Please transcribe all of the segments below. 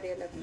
कार्य लग्नाचं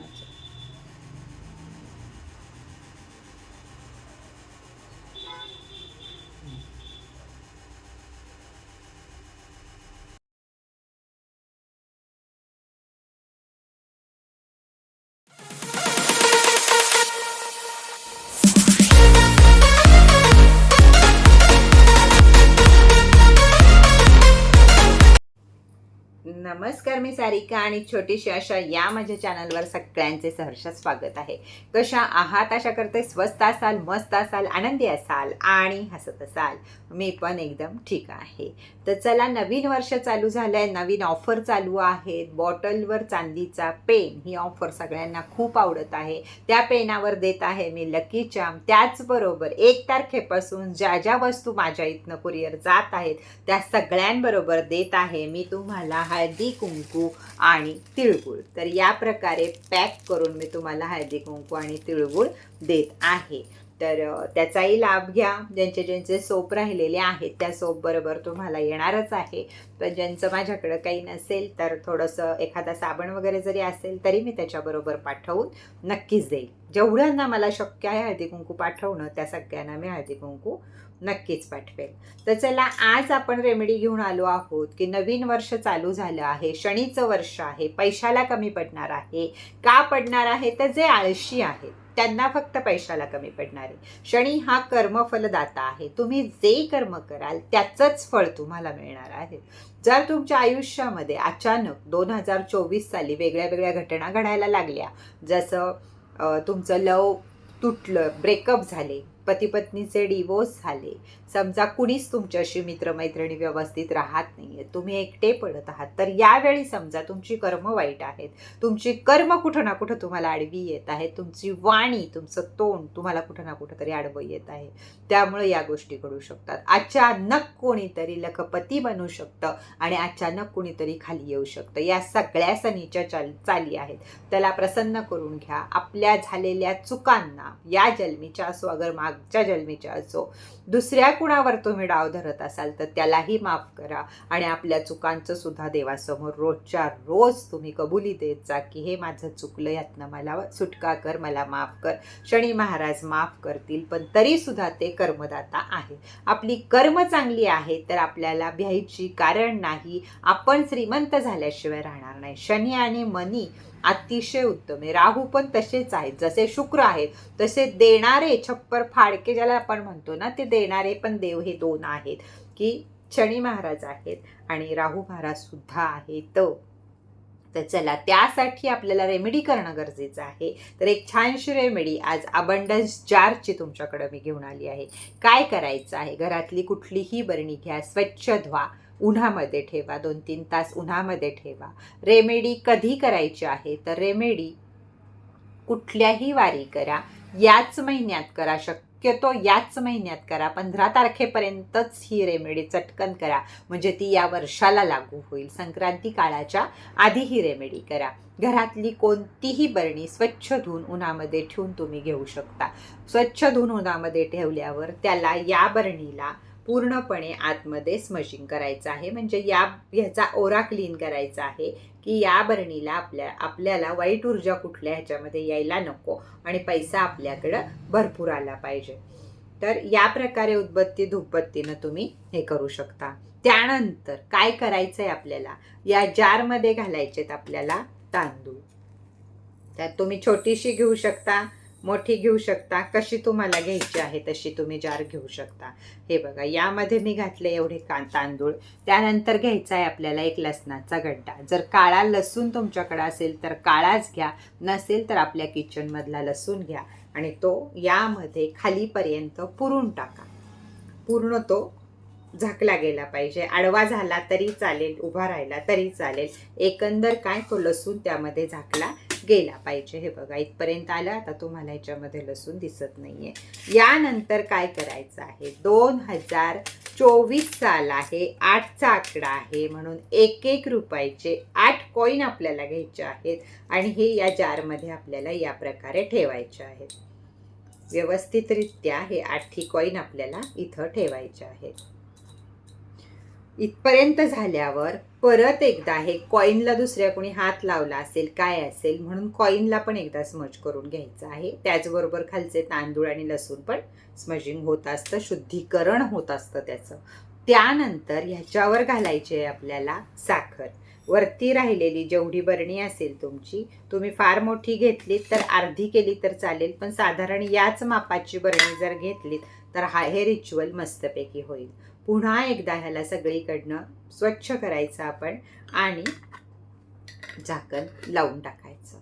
नमस्कार मी सारिका आणि छोटीशी अशा या माझ्या चॅनलवर सगळ्यांचे सहर्ष स्वागत आहे. कशा आहात? अशा करते स्वस्त असाल मस्त असाल आनंदी असाल आणि हसत असाल. मी पण एकदम ठीक आहे. तर चला नवीन वर्ष चालू झालं आहे नवीन ऑफर चालू आहेत. बॉटलवर चांदीचा पेन ही ऑफर सगळ्यांना खूप आवडत आहे. त्या पेनावर देत आहे मी लकी चाम त्याचबरोबर एक तारखेपासून ज्या ज्या वस्तू माझ्या इथनं कुरिअर जात आहेत त्या सगळ्यांबरोबर देत आहे मी तुम्हाला. हळदी कुंकू आणि तिळगुळ. तर या प्रकारे पॅक करून मी तुम्हाला हळदी कुंकू आणि तिळगुळ देत आहे. तर त्याचाही लाभ घ्या. ज्यांचे ज्यांचे सोप राहिलेले आहेत त्या सोप बरोबर तुम्हाला येणारच आहे. पण ज्यांचं माझ्याकडं काही नसेल तर थोडंसं एखादा साबण वगैरे जरी असेल तरी मी त्याच्याबरोबर पाठवून नक्कीच देईल. जेवढ्यांना मला शक्य आहे हळदी कुंकू पाठवणं त्या सगळ्यांना मी हळदी कुंकू नक्कीच पाठवेल तर चला आज आपण रेमेडी घेऊन आलो आहोत की नवीन वर्ष चालू झालं आहे शनीचं वर्ष आहे पैशाला कमी पडणार आहे का पडणार आहे तर जे आळशी आहेत त्यांना फक्त पैशाला कमी पडणार आहे. शनी हा कर्मफलदाता आहे. तुम्ही जे कर्म कराल त्याचंच फळ तुम्हाला मिळणार आहे. जर तुमच्या आयुष्यामध्ये अचानक दोन हजार चोवीस साली वेगळ्या वेगळ्या घटना घडायला लागल्या जसं तुमचं लव तुटलं ब्रेकअप झाले पतीपत्नीचे डिवोर्स झाले. समजा कुणीच तुमच्याशी मित्रमैत्रिणी व्यवस्थित राहत नाहीये. तुम्ही एकटे पडत आहात. तर यावेळी समजा तुमची कर्म वाईट आहेत. तुमची कर्म कुठं ना कुठं तुम्हाला आडवी येत आहेत तुमची वाणी तुमचं तोंड तुम्हाला कुठं ना कुठं तरी आडवं येत आहे. त्यामुळे या गोष्टी घडू शकतात. अचानक कोणीतरी लखपती बनू शकतं आणि अचानक कोणीतरी खाली येऊ शकतं. या सगळ्या सनीच्या चाल चाली आहेत. त्याला प्रसन्न करून घ्या. आपल्या झालेल्या चुकांना या जन्मीच्या असो अगर मागच्या जन्मीच्या असो. दुसऱ्या कुणावर तुम्ही डाव धरत असाल तर त्यालाही माफ करा. आणि आपल्या चुकांचं सुद्धा देवासमोर रोजच्या रोज तुम्ही कबुली देत जा की हे माझं चुकलं यातनं मला सुटका कर मला माफ कर. शनी महाराज माफ करतील पण तरी सुद्धा ते कर्मदाता आहे आपली कर्म चांगली आहे तर आपल्याला भ्यायची कारण नाही. आपण श्रीमंत झाल्याशिवाय राहणार नाही. शनी आणि मनी अतिशय उत्तम आहे. राहू पण तसेच आहेत. जसे शुक्र आहेत तसे देणारे छप्पर फाडके ज्याला आपण म्हणतो ना ते देणारे पण देव हे दोन आहेत की शनी महाराज आहेत आणि राहू महाराज सुद्धा आहेत. तर चला त्यासाठी आपल्याला रेमेडी करणं गरजेचं आहे. तर एक छानशी रेमेडी आज अबंडन्स जारची तुमच्याकडे मी घेऊन आली आहे. काय करायचं आहे? घरातली कुठलीही बरणी घ्या स्वच्छ धुवा. उन्हामध्ये ठेवा दोन तीन तास उन्हामध्ये ठेवा. रेमेडी कधी करायची आहे? तर रेमेडी कुठल्याही वारी करा. याच महिन्यात करा. शक्यतो याच महिन्यात करा. पंधरा तारखेपर्यंतच ही रेमेडी चटकन करा. म्हणजे ती या वर्षाला लागू होईल. संक्रांती काळाच्या आधी ही रेमेडी करा. घरातली कोणतीही बरणी स्वच्छ धुवून उन्हामध्ये ठेवून तुम्ही घेऊ शकता. स्वच्छ धुवून उन्हामध्ये ठेवल्यावर त्याला या बरणीला पूर्णपणे आतमध्ये स्मशिंग करायचं आहे. म्हणजे या ह्याचा ओरा क्लीन करायचा आहे की या बरणीला आपल्या आपल्याला वाईट ऊर्जा कुठल्या ह्याच्यामध्ये यायला नको आणि पैसा आपल्याकडं भरपूर आला पाहिजे. तर या प्रकारे उदबत्ती धूपबत्तीनं तुम्ही हे करू शकता. त्यानंतर काय करायचं आहे आपल्याला? या जारमध्ये घालायचेत आपल्याला तांदूळ. त्यात तुम्ही छोटीशी घेऊ शकता. मोठी घेऊ शकता कशी तुम्हाला घ्यायची आहे तशी तुम्ही जार घेऊ शकता. हे बघा यामध्ये मी घातले एवढे का तांदूळ. त्यानंतर घ्यायचा आहे आपल्याला एक लसणाचा गड्डा. जर काळा लसूण तुमच्याकडे असेल तर काळाच घ्या. नसेल तर आपल्या किचनमधला लसूण घ्या. आणि तो यामध्ये खालीपर्यंत पुरून टाका. पूर्ण तो झाकला गेला पाहिजे. आडवा झाला तरी चालेल उभा राहिला तरी चालेल. एकंदर काय तो लसूण त्यामध्ये झाकला गेला पाहिजे हे बघा. इथपर्यंत आला आता तुम्हाला याच्यामध्ये लसूण दिसत नाहीये. यानंतर काय करायचं आहे? दोन हजार चोवीस साल आहे आठचा आकडा आहे म्हणून एक एक रुपयाचे आठ कॉईन आपल्याला घ्यायचे आहेत आणि हे या जारमध्ये आपल्याला या प्रकारे ठेवायचे आहेत. व्यवस्थितरित्या हे आठी कॉईन आपल्याला इथं ठेवायचे आहेत. इथपर्यंत झाल्यावर परत एकदा हे कॉईनला दुसऱ्या कोणी हात लावला असेल काय असेल म्हणून कॉईनला पण एकदा स्मज करून घ्यायचं आहे. त्याचबरोबर खालचे तांदूळ आणि लसूण पण स्मजिंग होत असतं शुद्धीकरण होत असतं त्याचं. त्यानंतर ह्याच्यावर घालायची आहे आपल्याला साखर. वरती राहिलेली जेवढी बरणी असेल तुमची तुम्ही फार मोठी घेतलीत तर अर्धी केली तर चालेल पण साधारण याच मापाची बरणी जर घेतलीत तर हा हे रिच्युअल मस्तपैकी होईल. पुन्हा एकदा ह्याला सगळीकडनं स्वच्छ करायचं आपण आणि झाकण लावून टाकायचं.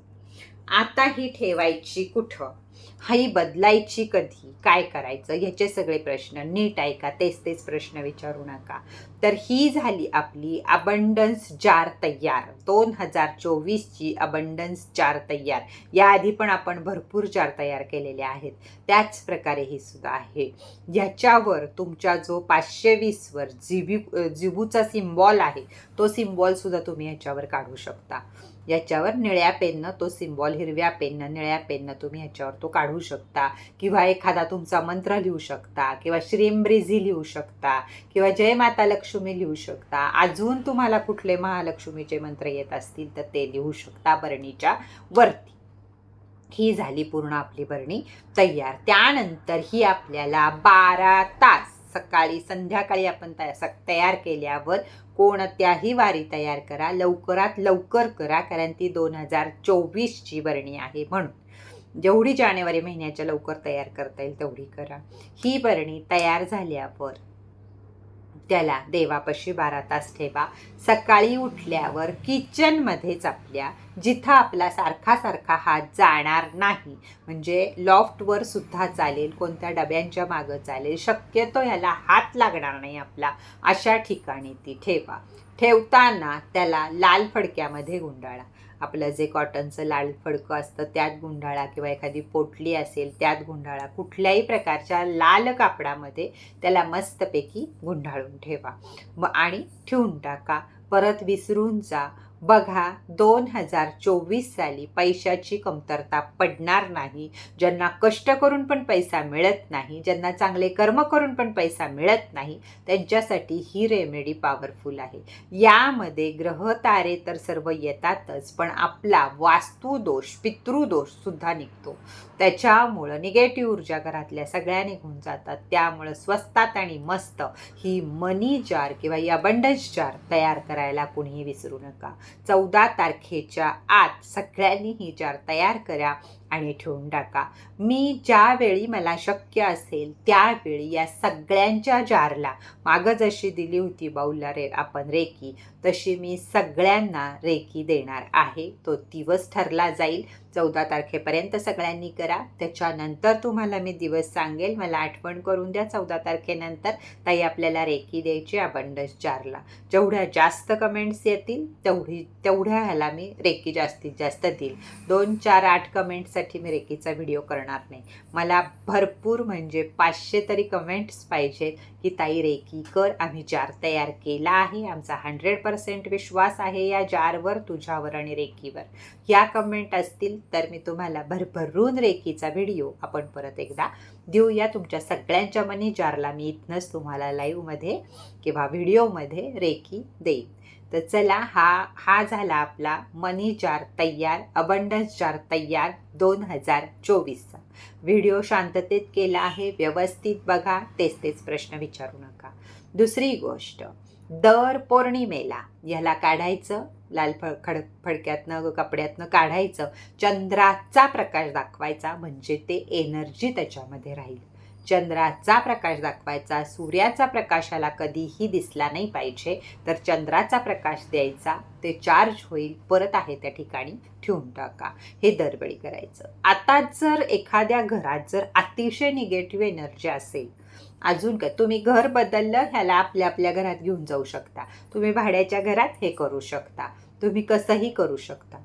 आता ही ठेवायची कुठं? ही बदलायची कधी? काय करायचं? ह्याचे सगळे प्रश्न. नीट ऐका तेच तेच प्रश्न विचारू नका. तर ही झाली आपली अबंडन्स जार तयार. दोन हजार चोवीसची अबंडन्स जार तयार. याआधी पण आपण भरपूर जार तयार केलेले आहेत. त्याच प्रकारे ही सुद्धा आहे. ह्याच्यावर तुमचा जो पाचशे वीसवर जिबी जिबूचा सिम्बॉल आहे तो सिम्बॉलसुद्धा तुम्ही ह्याच्यावर काढू शकता. याच्यावर निळ्या पेननं तो सिम्बॉल हिरव्या पेननं निळ्या पेननं तुम्ही ह्याच्यावर तो काढू शकता. किंवा एखादा तुमचा मंत्र लिहू शकता किंवा श्रीमब्रिझी लिहू शकता किंवा जय माता लक्ष्मी लिहू शकता. अजून तुम्हाला कुठले महालक्ष्मीचे मंत्र येत असतील तर ते लिहू शकता बरणीच्या वरती. ही झाली पूर्ण आपली बरणी तयार. त्यानंतर ही आपल्याला बारा तास सकाळी संध्याकाळी आपण तया तयार केल्यावर कोणत्याही वारी तयार करा. लवकरात लवकर करा कारण ती दोन हजार चोवीसची बरणी आहे म्हणून. जेवढी जानेवारी महिन्याच्या लवकर तयार करता येईल तेवढी करा. ही बरणी तयार झाल्यावर त्याला देवापाशी बारा तास ठेवा. सकाळी उठल्यावर किचनमध्येच आपल्या जिथं आपला सारखा सारखा हात जाणार नाही. म्हणजे लॉफ्टवर सुद्धा चालेल कोणत्या डब्यांच्या मागं चालेल शक्यतो ह्याला हात लागणार नाही आपला. अशा ठिकाणी ती ठेवा. ठेवताना त्याला लाल फडक्यामध्ये गुंडाळा. आपलं जे कॉटनचं लाल फडकं असतं त्यात गुंडाळा किंवा एखादी पोटली असेल त्यात गुंडाळा. कुठल्याही प्रकारच्या लाल कापडामध्ये त्याला मस्तपैकी गुंडाळून ठेवा. मग आणि ठेवून टाका. परत विसरून जा. बघा दोन हजार चोवीस साली पैशाची कमतरता पडणार नाही. ज्यांना कष्ट करून पण पैसा मिळत नाही ज्यांना चांगले कर्म करून पण पैसा मिळत नाही त्यांच्यासाठी ही रेमेडी पॉवरफुल आहे. यामध्ये ग्रह तारे तर सर्व येतातच पण आपला वास्तुदोष पितृदोषसुद्धा निघतो. त्याच्यामुळं निगेटिव्ह ऊर्जा घरातल्या सगळ्या निघून जातात. त्यामुळं स्वस्तात आणि मस्त ही मनी जार किंवा या अबंडन्स जार तयार करायला कुणीही विसरू नका. चौदा तारखेच्या आत सगळ्यांनी ही जार तयार करा. आणि ठेवून टाका. मी ज्यावेळी मला शक्य असेल त्यावेळी या सगळ्यांच्या जारला मागं जशी दिली होती बाऊला रे आपण रेकी तशी मी सगळ्यांना रेकी देणार आहे. तो दिवस ठरला जाईल. चौदा तारखेपर्यंत सगळ्यांनी करा. त्याच्यानंतर तुम्हाला मी दिवस सांगेल. मला आठवण करून द्या चौदा तारखेनंतर ताई आपल्याला रेकी द्यायची अबंडस जारला जेवढ्या जास्त कमेंट्स येतील तेवढी तेवढ्या ह्याला मी रेकी जास्तीत जास्त देईल. दोन चार आठ कमेंट्स कमेंटसाठी मी रेकीचा व्हिडिओ करणार नाही. मला भरपूर म्हणजे पाचशे तरी कमेंट्स पाहिजेत की ताई रेकी कर आम्ही जार तयार केला आहे. आमचा हंड्रेड पर्सेंट विश्वास आहे या जारवर तुझ्यावर आणि रेकीवर या कमेंट असतील तर मी तुम्हाला भरभरून रेकीचा व्हिडिओ आपण परत एकदा देऊया तुमच्या सगळ्यांच्या मनी. जारला मी इथनंच तुम्हाला लाईव्हमध्ये किंवा व्हिडिओमध्ये रेकी देईन. तर चला हा हा झाला आपला मनी जार तयार अबंडन्स जार तयार दोन हजार चोवीसचा. व्हिडिओ शांततेत केला आहे व्यवस्थित बघा तेच तेच प्रश्न विचारू नका. दुसरी गोष्ट दर पौर्णिमेला ह्याला काढायचं लाल फड खड फडक्यातनं कपड्यातनं काढायचं चंद्राचा प्रकाश दाखवायचा म्हणजे ते एनर्जी त्याच्यामध्ये राहील. चंद्राचा प्रकाश दाखवायचा सूर्याचा प्रकाशाला कधीही दिसला नाही पाहिजे. तर चंद्राचा प्रकाश द्यायचा ते चार्ज होईल परत आहे त्या ठिकाणी ठेवून टाका. हे दरवेळी करायचं. आता जर एखाद्या घरात जर अतिशय निगेटिव्ह एनर्जी असेल अजून काय? तुम्ही घर बदललं ह्याला आपल्या आपल्या घरात घेऊन जाऊ शकता. तुम्ही भाड्याच्या घरात हे करू शकता. तुम्ही कसंही करू शकता.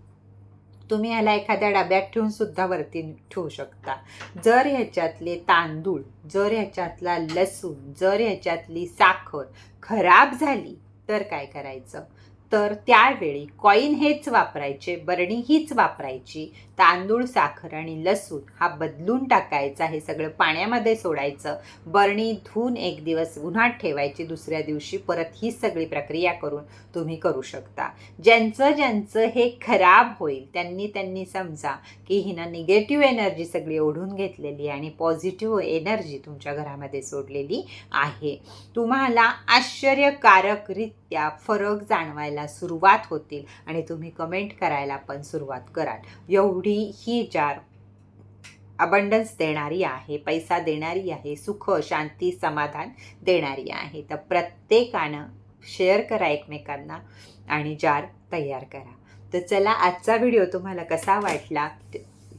तुम्ही ह्याला एखाद्या डब्यात ठेवून सुद्धा वरती ठेवू शकता. जर ह्याच्यातले तांदूळ जर ह्याच्यातला लसूण जर ह्याच्यातली साखर खराब झाली तर काय करायचं? तर त्यावेळी कॉईन हेच वापरायचे बरणी हीच वापरायची. तांदूळ साखर आणि लसूण हा बदलून टाकायचा हे सगळं पाण्यामध्ये सोडायचं. बरणी धुवून एक दिवस उन्हात ठेवायची दुसऱ्या दिवशी परत ही सगळी प्रक्रिया करून तुम्ही करू शकता. ज्यांचं ज्यांचं हे खराब होईल त्यांनी त्यांनी समजा की हिनं निगेटिव्ह एनर्जी सगळी ओढून घेतलेली आणि पॉझिटिव्ह एनर्जी तुमच्या घरामध्ये सोडलेली आहे. तुम्हाला आश्चर्यकारकरित्या फरक जाणवायला सुरुवात होतील आणि तुम्ही कमेंट करायला पण सुरुवात कराल. एवढी ही जार अबंडन्स देणारी आहे पैसा देणारी आहे सुख शांती समाधान देणारी आहे. तर प्रत्येकानं शेअर करा एकमेकांना आणि जार तयार करा. तर चला आजचा व्हिडिओ तुम्हाला कसा वाटला?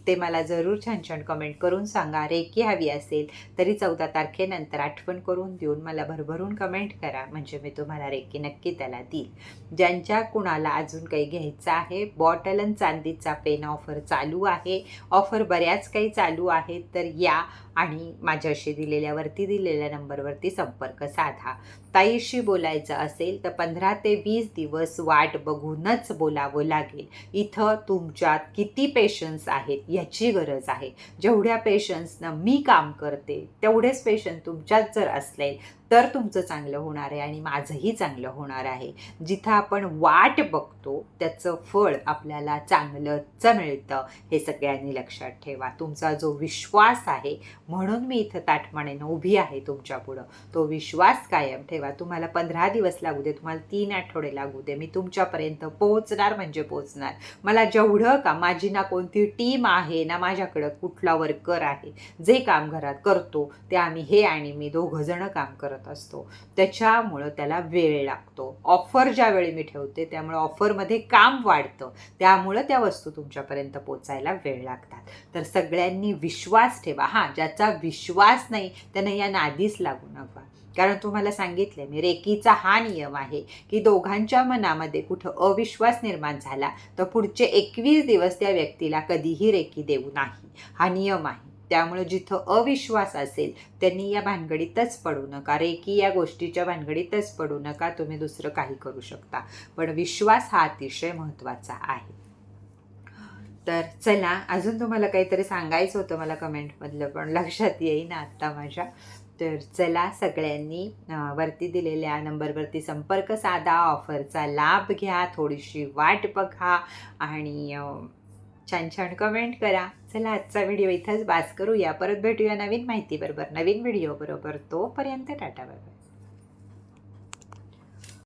ते- मला जरूर छान छान कमेंट करून सांगा. रेकी हवी असेल तरी चौदा तारखेनंतर आठवण करून देऊन मला भरभरून कमेंट करा. म्हणजे मी तुम्हाला रेकी नक्की त्याला देईल. ज्यांच्या कुणाला अजून काही घ्यायचं आहे बॉटल आणि चांदीचा पेन ऑफर चालू आहे. ऑफर बऱ्याच काही चालू आहेत. तर या आणि माझ्याशी दिलेल्यावरती दिलेल्या नंबरवरती संपर्क साधा. ताईशी बोलायचं असेल तर पंधरा ते वीस दिवस वाट बघूनच बोलावं लागेल. इथं तुमच्यात किती पेशन्स आहेत याची गरज आहे. जेवढ्या पेशन्सनं मी काम करते तेवढेच पेशन्स तुमच्यात जर असले तर तुमचं चांगलं होणार आहे आणि माझंही चांगलं होणार आहे. जिथं आपण वाट बघतो त्याचं फळ आपल्याला चांगलंच मिळतं हे सगळ्यांनी लक्षात ठेवा. तुमचा जो विश्वास आहे म्हणून मी इथं ताटमानेनं उभी आहे तुमच्या पुढं तो विश्वास कायम ठेवा. तुम्हाला पंधरा दिवस लागू दे तुम्हाला तीन आठवडे लागू दे मी तुमच्यापर्यंत पोहोचणार म्हणजे पोहोचणार. मला जेवढं का माझी ना कोणती टीम आहे ना माझ्याकडं कुठला वर्कर आहे जे काम घरात करतो ते आम्ही हे आणि मी दोघंजणं काम करत असतो. त्याच्यामुळं त्याला वेळ लागतो. ऑफर ज्यावेळी मी ठेवते त्यामुळे ऑफरमध्ये काम वाढतं. त्यामुळं त्या वस्तू तुमच्यापर्यंत पोचायला वेळ लागतात. तर सगळ्यांनी विश्वास ठेवा. हां ज्याचा विश्वास नाही त्यांना या नादीच लागू नका. कारण तुम्हाला सांगितलं मी रेकीचा हा नियम आहे की दोघांच्या मनामध्ये कुठं अविश्वास निर्माण झाला तर पुढचे एकवीस दिवस त्या व्यक्तीला कधीही रेकी देऊ नाही. हा नियम आहे. त्यामुळे जिथं अविश्वास असेल त्यांनी या भानगडीतच पडू नका. रेकी या गोष्टीच्या भानगडीतच पडू नका. तुम्ही दुसरं काही करू शकता. पण विश्वास हा अतिशय महत्त्वाचा आहे. तर चला अजून तुम्हाला काहीतरी सांगायचं होतं मला कमेंटमधलं पण लक्षात येईना आत्ता माझ्या. तर चला सगळ्यांनी वरती दिलेल्या नंबरवरती संपर्क साधा ऑफरचा लाभ घ्या थोडीशी वाट बघा आणि छान छान कमेंट करा. चला आजचा व्हिडिओ इथंच बास करूया. परत भेटूया नवीन माहिती बरोबर नवीन व्हिडिओ बरोबर तोपर्यंत टाटा बाय.